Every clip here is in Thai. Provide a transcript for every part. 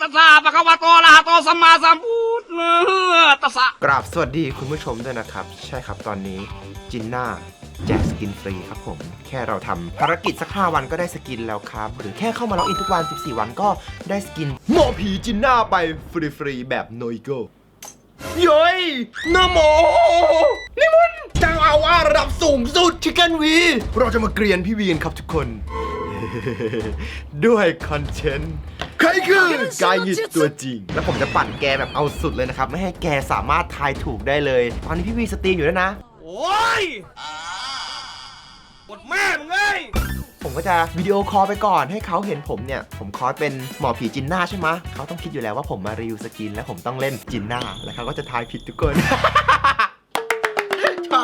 ตัสสะปะควะโตอะระหะโตสัมมาสัมพุทธัสสะกราบสวัสดีคุณผู้ชมด้วยนะครับ ใช่ครับตอนนี้จินน่าแจกสกินฟรีครับผม แค่เราทำภารกิจสัก 5 วันก็ได้สกินแล้วครับ หรือแค่เข้ามาล็อกอินทุกวัน 14 วันก็ได้สกินหมอผีจินน่าไปฟรีๆแบบโนอิโกเย้ยนโมนี่มัน จังเอาว่าระดับสูงสุดชิคเก้นวี เราจะมาเกรียนพี่วีนครับทุกคน ด้วยคอนเทนต์ใครคือกายหงิดตัวจริง แล้วผมจะปั่นแกแบบเอาสุดเลยนะครับ ไม่ให้แกสามารถทายถูกได้เลย ตอนนี้พี่วีสตรีมอยู่แล้วยนะ โอ้ยกดแม่มึงเอ้ยผมก็จะวิดีโอคอลไปก่อนให้เขาเห็นผมเนี่ย ผมคอสเป็นหมอผีจินน่าใช่ไหมะเขาต้องคิดอยู่แล้วว่าผมมารีวิวสกิน แล้วผมต้องเล่นจินน่าแล้วเขาก็จะทายผิดทุกคน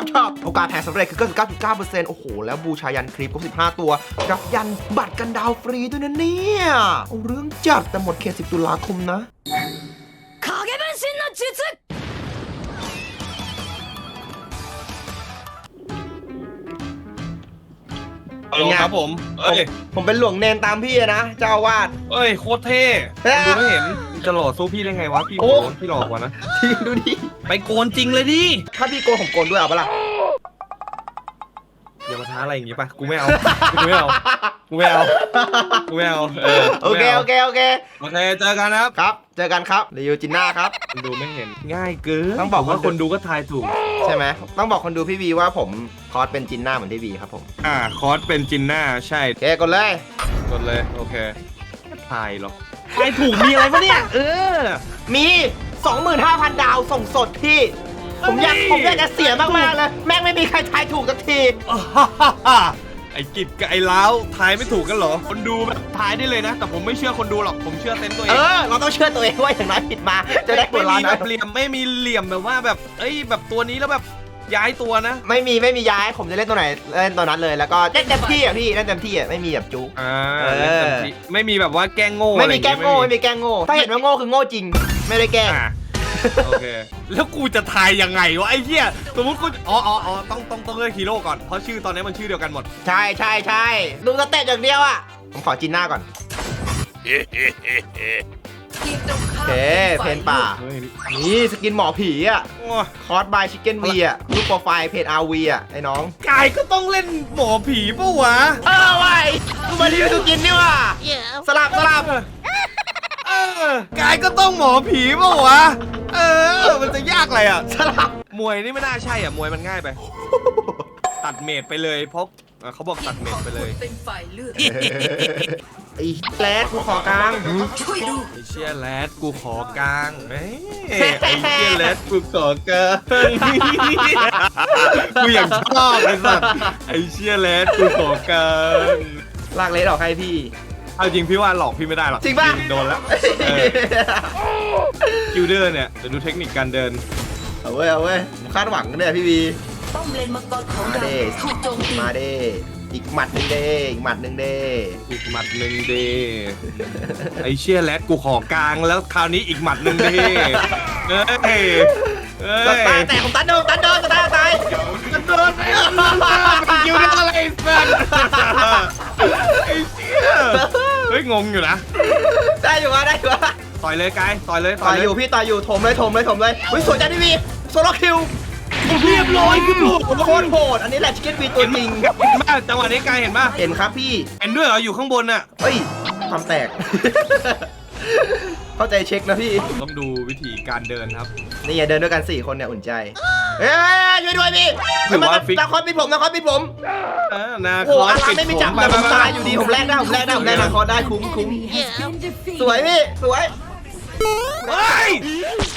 ชอบชอบโอกาสแทงสำเร็จคือ 99.9%โอ้โห แล้วบูชายันคลิปครบ15 ตัว รับยันบัตรกันดาวฟรีด้วยนะเนี่ยเอาเรื่องจัดแต่หมดเขต10 ตุลาคมนะ 影分身の術 ฮัลโหลครับผม เอ้ย ผมเป็นหลวงเนนตามพี่อะนะเจ้าอาวาส เอ้ย โคตรเท่ เฮ้ย ดูไม่เห็น จะหล่อสู้พี่ได้ไงวะ พี่โอ้โกนพี่หล่อกว่านะพี่ดูดิ ไปโกนจริงเลยดิ ถ้าพี่โกนผมโกนด้วยเอาปะล่ะ อย่ามาท้าอะไรอย่างงี้ป่ะ กูไม่เอา กูไม่เอา กูไม่เอา กูไม่เอาเออโอเคโอเคโอเค โอเคเจอกันนะครับ ครับ เจอกันครับรีวิวจินน่าครับ คนดูไม่เห็น ง่ายเกินต้องบอกผมว่าคนดูคนดูก็ทายถูก ใช่ไหม ต้องบอกคนดูพี่วีว่าผมคอสเป็นจินน่าเหมือนพี่วีครับผมอ่า คอร์สเป็นจินน่า ใช่ โอเคกดเลย กดเลย โอเคทายหรอทายถูกมีอะไรปะเนี่ย เออ มี 25,000 ดาวส่งสดพี่ ผมอยากเฮ้ยผมอยากจะเสียมากๆเลย แม่งไม่มีใครทายถูกสักที ไอ้กิจกับไอ้ล้าวทายไม่ถูกกันเหรอ คนดูแบบทายได้เลยนะ แต่ผมไม่เชื่อคนดูหรอก ผมเชื่อเต็นท์ตัวเอเองอ เราต้องเชื่อตัวเองว่าอย่างน้อยผิดมา จะได้กไม่ดล้ามีนแบนะบเหลี่ยมไม่มีเหลี่ยมแบบว่าแบบ เอ้ยแบบตัวนี้แล้วแบบ ย้ายตัวนะ ไม่มีไม่มีย้ายผมจะเล่นตัวไหนเล่นตัวนั้นเลยแล้วก็เล่นเต็มที่อะพี่เล่นเต็มที่อะไม่มีแบบจุก อ่าเออ เล่นเต็มที่ไม่มีแบบว่าแกล้งโง่ไม่มีแกล้งโง่อะรไม่อย่างมีแกล้งโง่ถ้าเห็นว่าโง่คือโง่จริง ไม่ได้แกล้ง อะโอเค แล้วกูจะทายยังไงวะไอ้เหี้ยสมมติกูอ๋ออ๋ออ๋อต้องต้องต้องเลือกฮีโร่ก่อนเพราะชื่อตอนนี้มันชื่อเดียวกันหมด ใช่ใช่ใช่ดูสเตตอย่างเดียวอะ ผมขอจินหน้าก่อนทีมตรง โอข้ามเคเพนป่า เฮ้ยนี่สกินหมอผีอะโอ้ยคอสบายชิคเก้นวีอะรูปโปรไฟล์เพจอาวีอะไอ้น้อง กายก็ต้องเล่นหมอผีปะวะ เออไว้กูมารีวิวสกินนี่ว่ะสลับสลับเออกายก็ต้องหมอผีปะวะ เออ มันจะยากอะไรอะ สลับ มวยนี่ไม่น่าใช่อะ มวยมันง่ายไป ตัดเมดไปเลยเพราะ อะเขาบอกตัดเมดไปเลย เป็นฝ่ายเลือกไอ้แรดกูขอกลาง ช่วยดู ไอเชียแรดกูขอกลางเอ้ยไอเชียแรดกูขอกลางกูอย่างชอบไอ้สัสไอเชียแรดกูขอกลางลากเลสออกให้พี่ เอาจริงพี่ว่าหลอกพี่ไม่ได้หรอกจริงปะโดนแล้วเออคิวเดอร์เนี่ยเดี๋ยวดูเทคนิคการเดิน เอาเว้ยเอาเว้ยคาดหวังเนี่ยพี่วี ป้อมเลนมังกรของมาเราเด้ถูกโจมตีมาเด้อีกหมัดหนึ่งเด้อีกหมัดหนึ่งเด้อีกหมัดหนึ่งเดไอเชียแรดกูขอกลางแล้วคราวนี้อีกหมัดหนึ่งเดเอ้ยเอ้ยสตาร์แต่ของตันโดนตันโดนสตาร์ตายโดนคิวเดอร์อะไรสัสไอเชี่ยเฮ้ยงงอยู่นะได้อยู่วะได้อยู่วะต่อยเลยกายต่อยเลยต่อยอยู่พี่ต่อยอยู่ถมเลยถมเลยถมเลยอุ้ยสวยจังพี่วีโซโลคิว เรียบร้อยคือโหดโคตรโหดอันนี้แหละชิคเก้นวีตัวจริงเห็นป่ะจังหวะนี้กายเห็นป่ะเห็นครับพี่เห็นด้วยเหรออยู่ข้างบนน่ะเฮ้ยความแตก เข้าใจเช็คนะพี่ ต้องดูวิธีการเดินครับ นี่อย่าเดินด้วยกัน4คนเนี่ยอุ่นใจเฮ้ยช่วยด้วยพี่ถือว่าฟิกนาคอสปิดผมนาคอสปิดผมเออนาโอ้คโหออาสรัปินดไม่มีจับผมแต่ผมไปตายไปอยู่ดีผมแลกได้ผมแลกได้ผมแลกนาคอสได้คุ้มคุ้มสวยพี่สวย เฮ้ย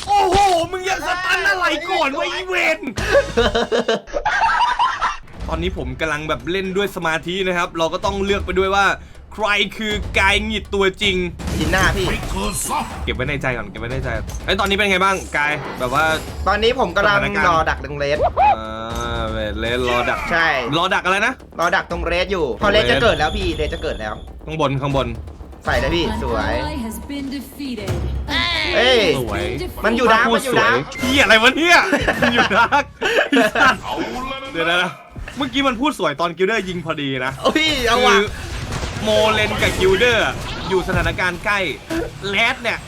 โอ้โห มึงยังสตันอะไรก่อนวะอีเวน ตอนนี้ผมกำลังแบบเล่นด้วยสมาธินะครับ เราก็ต้องเลือกไปด้วยว่า ใครคือกายหงิดตัวจริงจินหน้าพี่ เก็บไว้ในใจก่อน เก็บไว้ในใจไอ้ยตอนนี้เป็นไงบ้างกาย แบบว่า ตอนนี้ผมกำลังสถานการณ์รอดักตรงเลสอ่าเลนรอดัก ใช่ รอดักอะไรนะ รอดักตรงเลสอยู่ พอเลสจะเกิดแล้วพี่เลสจะเกิดแล้ว ข้างบนข้างบน ใส่เลยพี่สวย has been defeated เอ้ย สวยมันอยู่ดักพูมันอยู่ดักพี่อะไรวะเนี่ยมันอยู่ดักไอ้สัตว์เดี๋ยวนะเมื่อกี้มันพูดสวยตอนกิลเดอร์ยิงพอดีนะ โอ้ยเอาคืว่ะอโมเลนกับกิลเดอร์อยู่สถานการณ์ใกล้แรดเนี่ย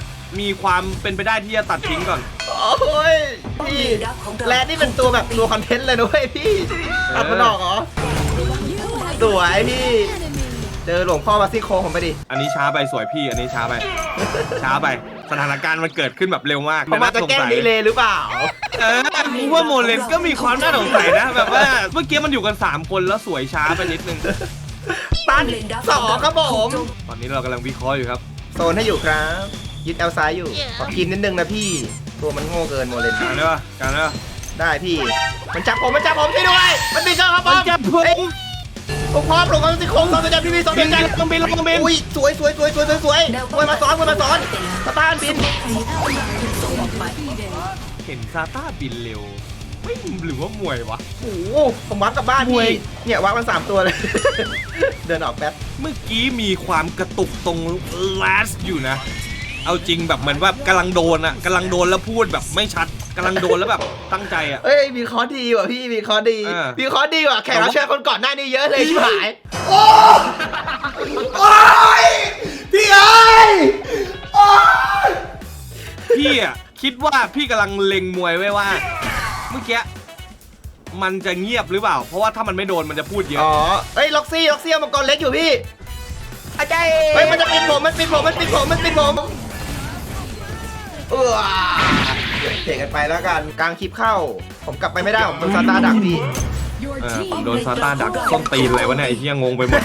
มีความเป็นไปได้ที่จะตัดทิ้งก่อน โอ้ยพี่แลนนี่เป็นตัวแบบตัวคอนเทนต์เลยนะเว้ยพี่ตัดมันออกเหรอ สวยพี่ เจอหลวงพ่อมาซี่โครงผมไปดิ อันนี้ช้าไปสวยพี่ อันนี้ช้าไป ช้าไป สถานการณ์มันเกิดขึ้นแบบเร็วมากผมอาจจะแกล้งน่สงสัยดีเลยหรือเปล่า เออกูว่าโมเลนก็มีความน่าสงสัยนะ แบบว่าเมื่อกี้มันอยู่กัน 3 คนแล้วสวยช้าไปนิดนึง ตันสองครับผม ตอนนี้เรากำลังวิเคราะห์อยู่ครับ โซนให้อยู่ครับ ยึดเอลซ้ายอยู่ ขอกินนิดนึงนะพี่ ตัวมันโง่เกินโมเลนการได้ปะการได้ปะได้พี่ มันจับผม มันจับผมช่วยด้วย มันบินเข้าครับผมมันจับผมเอ้ย ผมพร้อมลงกันสิโค้งสองตัวจับพี่พี่สองบิตัวนจับลงบินลงบินอุ้ยสวยสวยสวยสวยสวยสวยมวยมาซ้อนมวยมาซ้อนสตาร์ทบินเห็นซาต้าบินเร็วไม่หรือว่ามวยวะโอ้โหผมวัดกลับบ้านมวยพี่เนี่ยวัดมันสามตัวเลย เดินออกแป๊บเมื่อกี้มีความกระตุกตรง last อยู่นะ เอาจริงแบบเหมือนว่ากำลังโดนอะกำลังโดนแล้วพูดแบบไม่ชัด กำลังโดนแล้วแบบตั้งใจอะเอ้ยมีคอร์สดีว่ะพี่มีคอร์สดีเออ มีคอร์สดีว่ะแขกรับเชิญคนก่อนหน้านี้เยอะเลยชิบหายโอ้โอ้ยพี่เอ้ยโอ้ยพี่อะคิดว่าพี่กำลังเล็งมวยไว้ว่าเมื่อกี้มันจะเงียบหรือเปล่า เพราะว่าถ้ามันไม่โดนมันจะพูดเยอะ อ๋อเอ้ยล็อกซี่ล็อกซี่เอามังกรเล็กอยู่พี่อาจารย์เฮ้ยมันจะปิดผมมันปิดผมมันปิดผมมันปิดผมเออ เทกันไปแล้วกันกลางคลิปเข้า ผมกลับไปไม่ได้ผมโดนซาตาดักพี่เออผมโดนซาต้าดักส้นตีนเลยวะเนี่ยไอ้ที่ยังงงไปหมด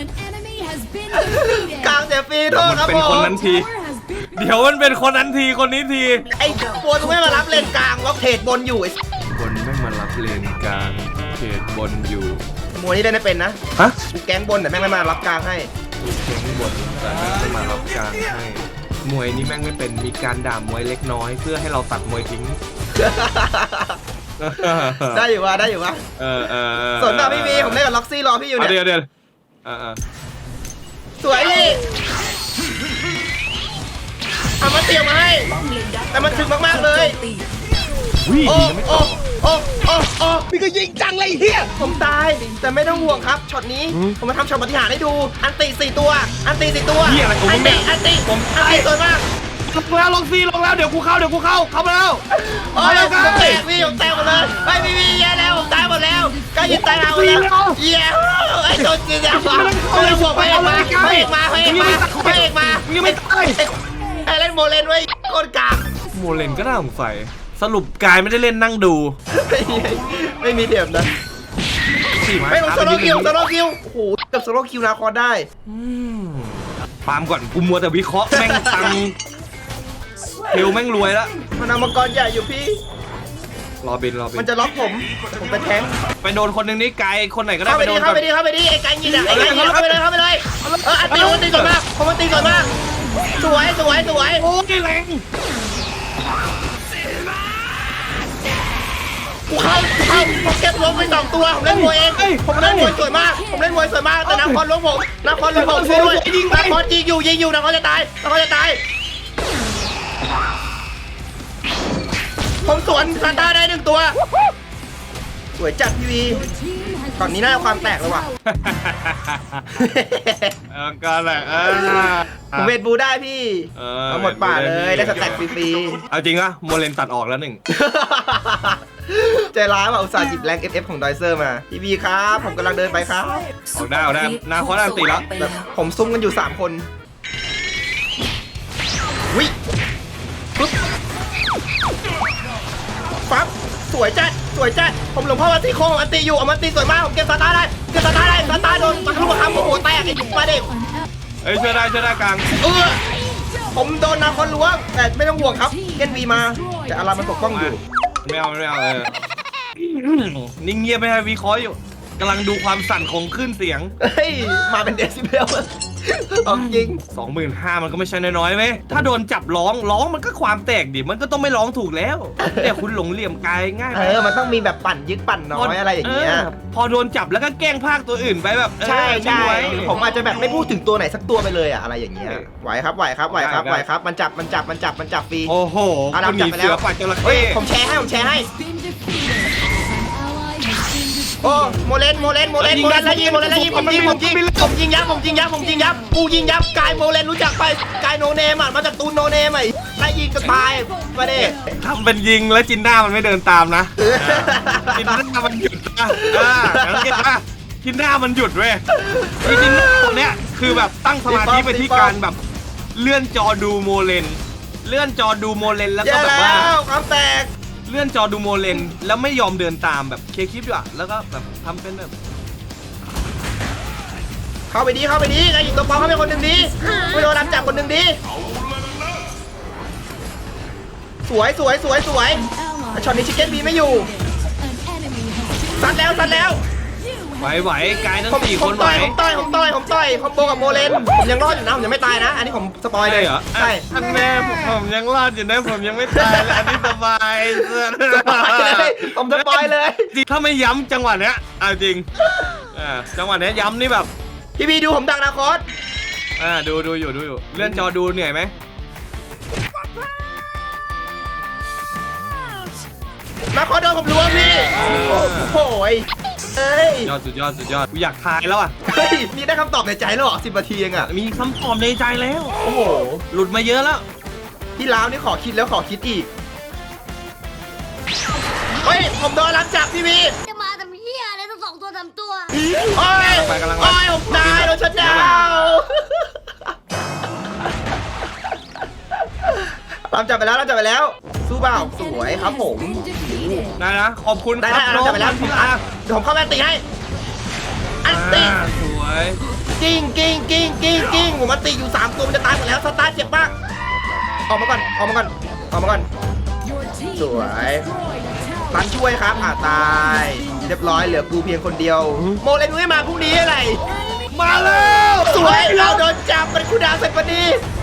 An enemy has been defeated. กลางเสียฟรีโทษครับเป็นผคนมนั้นที Tower has been เดี๋ยวมันเป็นคนนั้นทีคนนี้ทีไอ้ตัวตรงนี้มารับเลนกลางล็อกเทรดบนอยู่ไอ้คนไม่มารับเลนกลางเขตบนอยู่มวยนี่เล่นไม่เป็นนะฮะกูแก๊งบนแต่แม่งไม่มารับกลางให้ดูเชียงบนแต่แม่งไม่มารับกลางให้ มวยนี่แม่งไม่เป็นมีการด่ามวยเล็กน้อย เพื่อให้เราตัดมวยทิ้ง ได้อยู่วะได้อยู่วะเออเออเออส่วนหน้าพี่มีผมเล่นกับล็อกซี่รอพี่อยู่เอาเนี่เดี๋ยยวเดี๋ยวเออเออสวยพี่เอามาเตรียมมาให้ แต่มันถึงมากๆเลย วิ่งโอ้ยังไม่ตโอ้กโอ้โอ้โอ้พี่ก็ยิงจังเลยเฮียผมตาย แต่ไม่ต้องห่วงครับช็อตนี้อืมผมมาทำช็อตปฏิหารย์ให้ดู อันตีสี่ตัว อันตีสี่ตัวเหี้ยอะไรของมึอันงเนี่ตีย อันตีผมอันตีสวยมากลงแล้วลงซีลงแล้วเดี๋ยวกูเข้าเดี๋ยวกูเข้าเข้ามาแล้ว โอ้ยผมแตกพี่ผมแตกหมดเลยไม่พี่พี่แย่แล้วผมตายหมดแล้วใกล้ยิงตายเอาแล้วเย้ไอ้โดนจีนแล้วไม่ต้องห่วงไปเอกมาไปเอกมาไปเอกมาไปเอกมามึงยังไม่ตาย ไอ้เล่นโมเลนไว้โคตรกาก โมเลนก็น่าสงสัย สรุปกายไม่ได้เล่นนั่งดูไม่มีไม่มีเดียมนะสี่ไม้ไม่ผมท้าโซไปโลนิดคิวนึงโซโลคิวโอ้โหกับโซโลคิวนาคอได้อืมปาล์มก่อนกูมัวแต่วิเคราะห์แม่งตังเทลแม่งรวยแล้วมันเอามังกรใหญ่อยู่พี่ รอบินรอบิมันนจะล็อกผม ผมเป็นแทงค์ไปโดนคนหนึ่งนี้ไกลคนไหนก็ได้เข้าไปไปโดดินเข้าก่อนไปดิเข้าไปดิไอ้ไก่ยิงอะไอ้ไก่ยิงเข้าไปเลยเข้าไปเลยเอออันตีอันตีสวยมากผมอันตีสวยมากสวยสวยสวยโอ้ยแรง กูเข้ากูเข้าผมเก็บล้มไปสองตัวผมเล่นมวยเองผมเล่นมวยสวยมาก ผมเล่นมวยสวยมากแต่นครล้มผมนครล้มผมช่วยด้วยนครยิงอยู่ยิงอยู่นครจะตายนครจะตายผมสวนซานต้าได้หนึ่งตัว สวยจัดพี่วี team has ตอนนี้น่าจะความแตกแล้วว่ะ เออก็แหละเออผมเวทบูได้พี่ เออเอาหมดป่าเลยได้สแต็กฟรีเอาจริงอะโมเลนตัดออกแล้วหนึ่ง ๆ ใจร้ายว่ะอุตส่าห์หยิบแรง FF ของดอยเซอร์มาพี่วีครับ ผมกำลังเดินไปครับออกได้ออกได้นาคอสอันตีแล้ว แบบผมซุ่มกันอยู่ 3 คนวิปึ๊บปั๊บสวยจัดสวยจัดผมหลวงพ่อมาตีโค้งอันตีอยู่เอามาตีสวยมากผมเก็บสตาร์ได้เก็บสตาร์ได้สตาร์โดนตะลุกคำโอ้โหแตกไอ้มาเด็กเอ้ยช่วยได้ช่วยได้กลางเออผมโดนนาคอนล้วงแต่ไม่ต้องห่วงครับเกนวีมาแต่อารามันปกป้องอยู่ ไม่เอาไม่เอาเออนิ่งเงียบไม่ให้วิเคราะห์อยู่กำลังดูความสั่นของคลื่นเสียง เฮ้ย มาเป็นเดซิเบล ของจริง25,000มันก็ไม่ใช่น้อยๆไหม ถ้าโดนจับร้องร้องมันก็ความแตกดิ มันก็ต้องไม่ร้องถูกแล้วเนี่ยคุณหลงเหลี่ยมกายง่ายเออมันต้องมีแบบปั่นยึกปั่นน้อยอะไรอย่างเงี้ย พอโดนจับแล้วก็แกล้งภาคตัวอื่นไปแบบเออใช่ใช่ไว้ผมอาจจะแบบไม่พูดถึงตัวไหนสักตัวไปเลยอะอะไรอย่างเงี้ย ไหวครับไหวครับไหวครับได้ไหวครับ มันจับมันจับมันจับมันจับฟรี โอ้โหอาดัคุมณหจับนีไปเสืแล้อวปัดจระเฮ้เข้ยผมแชร์ให้ผมแชร์ให้ been defeated. An ally has โอ้โมเลนโมเลนโมเลนโมเลนแล้วยิงโมเลนแล้วยิงผมยิงผมยิงผมยิงยับผมยิงยับผมยิงยับกูยิงยับกายโมเลนรู้จักไปกายโนเนมอะมาจากตูนโนเนมอะไล่ยิงก็ตายมาเด้ทำเป็นยิงแล้วจินด้ามันไม่เดินตามนะจินด้ามันหยุดนะอ่าสังเกตนะจินด้ามันหยุดเว้ยไอ้จินด้าตัวเนี้ยคือแบบตั้งสมาธิไปที่การแบบเลื่อนจอดูโมเลนเลื่อนจอดูโมเลนแล้วก็แย่แบบแล้ว่าวความแตก เลื่อนจอดูโมเลนแล้วไม่ยอมเดินตามแบบเคคลิปด้วยอะแล้วก็แบบทำเป็นแบบเข้าไปดีเข้าไปดีไอ้ยิงตัวปลอมเข้าไปคนหนึ่งดีไม่โดนรับจับคนหนึ่งดีสวยสวยสวยสวย Ally ช็อตนี้ชิคเก้นบีไม่อยู่ an enemy has ซัดแล้วซัดแล้ว ไหวไหวๆกายทั้งผมสี่ผคมนไหว ต่อยผมต่อยผมต่อยผมต่อยคอมโบกับโมเลนผมยังรอดอยู่นะผมยังไม่ตายนะ อันนี้ผมสปอยเลยเหรอ ใช่อันแม่ผมยังรอดอยู่นะผมยังไม่ตายเลยอันนี้สบายสปอยเลยผมสปอยเลยจริงถ้าไม่ย้ำจังหวะเนี้ยเอาจริงอ่าจังหวะเนี้ยย้ำนี่แบบพี่บีดูผมดังนะคอสอ่าดูดูอยู่ดูอยู่เลื่อนจอดูเหนื่อยไหม นะคอสโดนผมล้วงพี่โอ้โหยเฮ้ยยอดสุดยอดสุดยอดกูอยากทายแล้วอะเฮ้ยนี่ได้คำตอบในใจแล้วเหรอสิบนาทีเองอะมีคำตอบในใจแล้ว โอ้โห หลุดมาเยอะแล้ว ที่ล้าวนี่ขอคิดแล้วขอคิดอีก เฮ้ย ผมโดนรับจับพี่บีจะมาทำเหี้ยอะไรทั้งสองตัวสามตัว โอ้ยไปกำลังไป โอ้ยผมตายโดนชัดดาวรับจับไปแล้วรับจับไปแล้ว สู้เปล่า an ส enemy วย has ครับผม been defeated. ได้นะขอบคุณได้ครัได้บรับจับไปแล้วพี่อะอาเดี๋ยวผมเข้าแมนตีให้อันตีอ่าสวยกิ้งกิ้งกิ้งกิ้งกิ้งผมมันตีอยู่สามตัวมันจะตายหมดแล้วสตาร์ทเจ็บมากออกมาก่อนออกมาก่อนออกมาก่อน Your team has Rồi. destroyed a tower. ตันช่วยครับอะตาย เรียบร้อยเหลือกูเพียงคนเดียว โมเลนไม่มาพรุ่งนี้อะไร มาแล้วสวยเราโดนจับเป็นคูดาวเสร็จพอดี Shut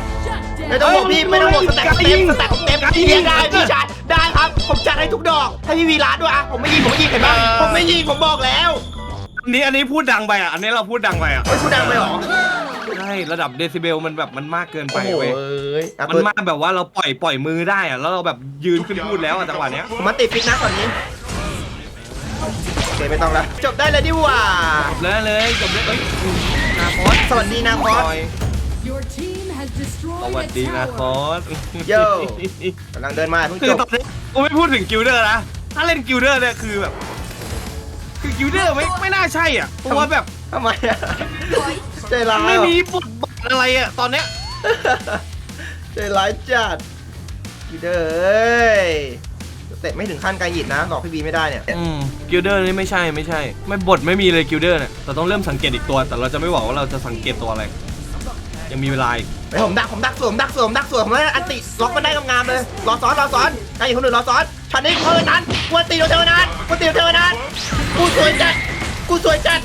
ไม่ down. ต้องห่วงพี่ไม่ต้องห่วงสแต็กเต็มสแต็กเต็มพี่เลี้ยงได้พี่ชายได้ครับผมจัดให้ทุกดอกให้พี่วีร้านด้วยอะผมไม่ยิงผมไม่ยิงเห็นปะผมไม่ยิงผมบอกแล้วอันนี้อันนี้พูดดังไปอะอันนี้เราพูดดังไปอะเฮ้ยคูดาวไปหรอใช่ระดับเดซิเบลมันแบบมันมากเกินไปโอ้โหเว้ยเอ้ยอะมันเปิดมากแบบว่าเราปล่อยปล่อยมือได้อะแล้วเราแบบยืนขึ้นพูดแล้วอะจังหวะเนี้ยผมมาติดฟิกนะก่อนนี้โอเคไม่ต้องละจบได้เลยดิว่าจบแล้วเลยจบเลยเอ้ยนาคอสสวัสดีนะคอส Your team has ส destroyed วัส a ดีนะค tower. อสโย่กำลังเดินมาเพิ่งคือจบตอนนี้กูไม่พูดถึงกิลเดอร์นะ ถ้าเล่นกิลเดอร์เนี่ยคือแบบ คือกิลเดอร์ไม่ไม่น่าใช่อะเพราะว่าแบบทำไมอะใจร้ายไม่เหรอมีบทบาทอะไรอะตอนเนี้ยใจร้ายจัดกีเดอร์เอ้ยเตะไม่ถึงขั้นไกลหยิดนะหลอกพี่บีไม่ได้เนี่ยอืมกิลเดอร์นี่ไม่ใช่ไม่ใช่ ไม่บทไม่มีเลยกิลเดอร์เนี่ยแต่ต้องเริ่มสังเกตอีกตัว แต่เราจะไม่บอกว่าเราจะสังเกตตัวอะไร ยังมีเวลาอีกไอผมดักผมดักสวมดักสวมดักสวมผมเลยอันติล็อกมันได้งามๆเลยรอซ้อนรอซ้อนไกลหยิดคนอื่นรอซ้อนชันนี้เฮ้ยนั้นกวนตีโดนเทวนาทกวนตีโดนเทวนาทกูสวยจัดกูสวยจัด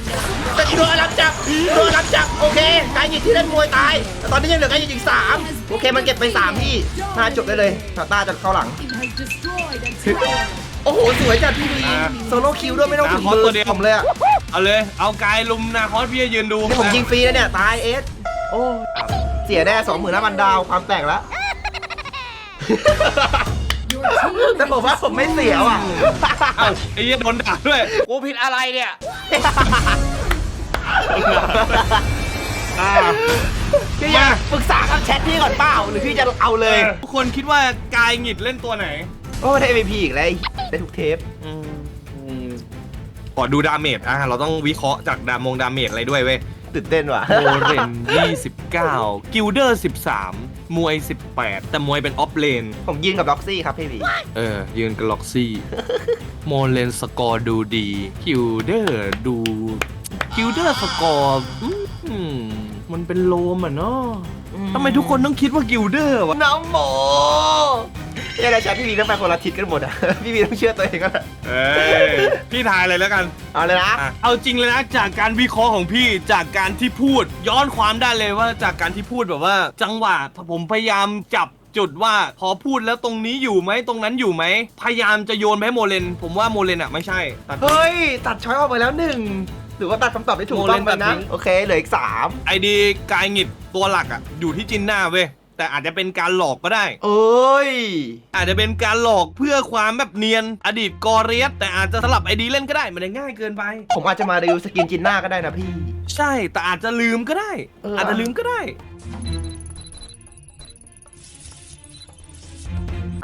แต่กูโดนรับจับโดนรับจับโอเคไกลหยิดที่เล่นมวยตายแต่ตอนนี้ยังเหลือไกลหยิดอีกสามโอเคมันเก็บไปสามที่น่าจบได้เลยตาต้าจะเข้าหลัง Has destroyed a tower. โอ้โหสวยจัดพี่บีอ่าโซโล่คิวด้วยไม่ต้องถึงนาคอมืสอตัวเดียวผมเลยอะเอาเลยเอากายลุมนาคอสพี่จะยืนดูนี่ผมยิงฟรีนะเนี่ยตายเอส โอ้เสียแน่สองหมื่นห้าพันดาวความแตกแล้ว Your team แต่ผมว่าผมไม่เสียว่ะเอ้าไอ้เหี้ยโดนด่าด้วยกูผิดอะไรเนี่ยอ่า พี่อยากปรึกษากับแชทพี่ก่อนเปล่าหรือพี่จะเอาเลย ทุกคนคิดว่ากายหงิดเล่นตัวไหน โอ้ได้ MVP อีกแล้วไอ้ได้ทุกเทป ขอดูดาเมจอะเราต้องวิเคราะห์จากดามงดาเมจอะไรด้วยเว้ย ตื่นเต้นว่ะ โมเรน29 กิลเดอร์ 13 มวย 18 แต่มวยเป็นออฟเลน ผมยิงกับล็อกซี่ครับพี่บีเออ ยืนกับล็อกซี่ โมเลนสกอร์ดูดี กิลเดอร์ดู กิลเดอร์สกอร์อืมมันเป็นโลมอะเนาะทำไมทุกคนต้องคิดว่ากิลเดอร์วะน้องโม ยังไงแชทพี่บีต้องไปคนละทิศกันหมดอะ พี่บีต้องเชื่อตัวเองกันอะเอ้ยพี่ทายเลยแล้วกัน เอาเลยนะ อะ เอาจริงเลยนะจากการวิเคราะห์ของพี่จากการที่พูด ย้อนความได้เลยว่าจากการที่พูดแบบว่า จังหวะผมพยายามจับจุดว่าพอพูดแล้วตรงนี้อยู่ไหมตรงนั้นอยู่ไหมพยายามจะโยนไปให้โมเลน ผมว่าโมเลนอะไม่ใช่ตัด เฮ้ย ตัดช้อยออกไปแล้วหนึ่ง หรือว่าตัดคำตอบได้ถูกต้องไปโมเลนตัดทิ้นะงโอเค เหลืออีกสามไอดีกายหงิดตัวหลักอะอยู่ที่จินหน้าเว้ย แต่อาจจะเป็นการหลอกก็ได้ เอ้ย อาจจะเป็นการหลอกเพื่อความแบบเนียนอดีตกอเรียสแต่อาจจะสลับไอดีเล่นก็ได้มันง่ายเกินไป ผมอาจจะมารีวิวสกินจินหน้าก็ได้นะพี่ ใช่แต่อาจจะลืมก็ได้ เอออ อาจจะลืมก็ได้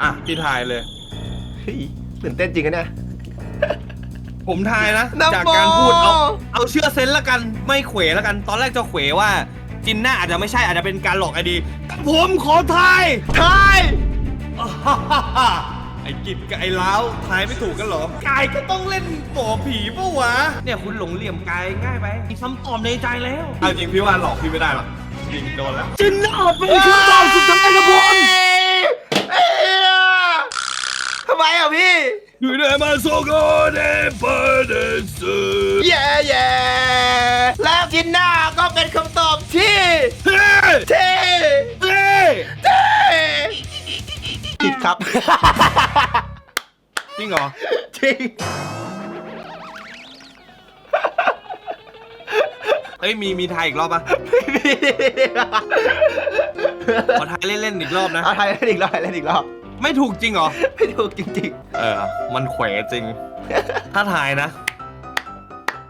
อะพี่ทายเลย เฮ้ยตื่นเต้นจริงนะเนี่ย ผมทายนะน้ำจากการพูดโมเอาเอาเชื่อเซนส์ละกันไม่เขวละกัน ตอนแรกจะเขวว่า จินน่าอาจจะไม่ใช่อาจจะเป็นการหลอกไอดีแต่ผมขอทายทายไอ้กิจกับไอ้ล้าวทายไม่ถูกกันเหรอกายก็ต้องเล่นหมอผีปะวะเนี่ยคุณหลงเหลี่ยมกายง่ายไปมีคำตอบในใจแล้วเอาจริงพี่ว่าหลอกพี่ไม่ได้หรอกจริงโดนแล้ว จินน่าเป็นคำตอบสุดท้ายครับผมเอ้ยทำไมอะพี่ดูได้มาโซโกเดปเดสเย่เย่แล้วจินหน้าก็เป็นคำตอบที่เฮ้เท่เฮ้เท่ผิดครับ จริงเหรอ จริง เอ้ยมีมีทายอีกรอบปะขอทายเล่นๆอีกรอบนะ เอาไทยเล่นอีกรอบเล่นอีกรอบ ไม่ถูกจริงเหรอ ไม่ถูกจริงเออ มันแขวจริง ถ้าทายนะ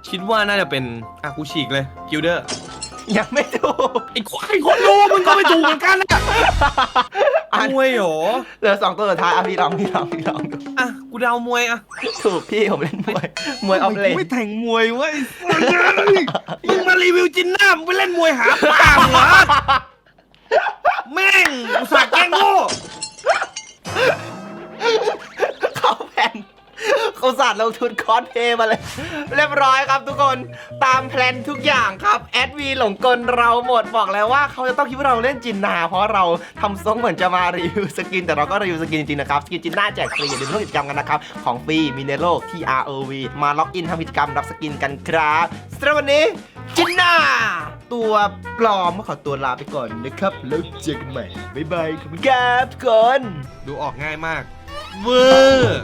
คิดว่าน่าจะเป็นอะกูฉีกเลยกิลเดอร์ๆยังไม่ถูกไอ้ควายคนรู้มึงก็ไม่ถูกเหมือนกันนะอะมวยเหรอเหลือสองตัวสุดท้ายอะพี่ลองพี่ลองพี่ลองดูอะกูเดามวยอะถูกพี่ผมเล่นมวยมวยออฟเลนไม่แต่งมวยเว้ยมึงมารีวิวจินหน้ามึงไปเล่นมวยหาปลาเหรอแม่งอุตส่าห์แกล้งโง่เข้าแผ่น เขาสาดลงทุนคอสเพลย์มาเลย เรียบร้อยครับทุกคนตามแพลนทุกอย่างครับแอดวีหลงกลเราหมดบอกแล้วว่าเขาจะต้องคิดว่าเราเล่นจินนา เพราะเราทำทรงเหมือนจะมารีวิวสกิน แต่เราก็รีวิวสกินจริงๆนะครับสกินจินนาแจกฟรีอย่าลืมร่วมกิจกรรมกันนะครับ ของฟรีมีในโลกที่ ROV มาล็อกอินทำกิจกรรมรับสกินกันครับสำหรับวันนี้จินนาตัวปลอมขอตัวลาไปก่อนนะครับแล้วเจอกันใหม่บ๊ายบายขอบคุณครับทุกคนดูออกง่ายมาก เวอร์